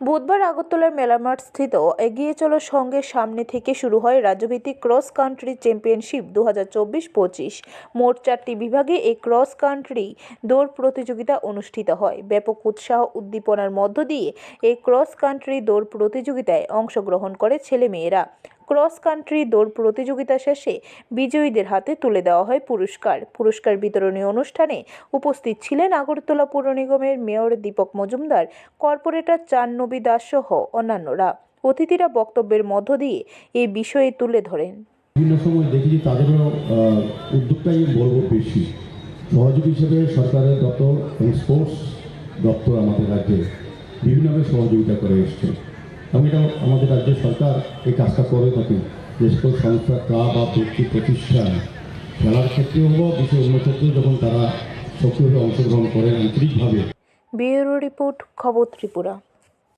বুধবার আগরতলার মেলামাঠ স্থিত এগিয়ে চলো সঙ্গে সামনে থেকে শুরু হয় রাজ্যভিত্তিক ক্রস কান্ট্রি চ্যাম্পিয়নশিপ দু হাজার চব্বিশ পঁচিশ। মোট চারটি বিভাগে এই ক্রস কান্ট্রি দৌড় প্রতিযোগিতা অনুষ্ঠিত হয়। ব্যাপক উৎসাহ উদ্দীপনার মধ্য দিয়ে এই ক্রস কান্ট্রি দৌড় প্রতিযোগিতায় অংশগ্রহণ করে ছেলেমেয়েরা। ক্রস কান্ট্রি দৌড় প্রতিযোগিতা শেষে বিজয়ীদের হাতে তুলে দেওয়া হয় পুরস্কার। পুরস্কার বিতরণী অনুষ্ঠানে উপস্থিত ছিলেন আগরতলা পৌর নিগমের মেয়র দীপক মজুমদার, কর্পোরেটর চান নবী দাস সহ অন্যান্যরা। অতিথিরা বক্তব্যের মধ্য দিয়ে এই বিষয়ে তুলে ধরেন। বিভিন্ন সময় দেখি যে তাদেরও উদ্যোগটাই বলব বেশি। সহযোগী হিসেবে সরকারের দপ্তর এবং স্পোর্টস দপ্তর আমাদের রাজ্যে বিভিন্নভাবে সহযোগিতা করে এসছে। এবং তো আমাদের রাজ্য সরকার এই কাজটা করে থাকে যে সকল সংস্থা, ক্লাব বা ব্যক্তি প্রতিষ্ঠান, খেলার ক্ষেত্রেও হোক বিষয় অন্য ক্ষেত্রেও যখন তারা সক্রিয়ভাবে অংশগ্রহণ করেন আন্তরিকভাবে। ব্যুরো রিপোর্ট, খবর ত্রিপুরা।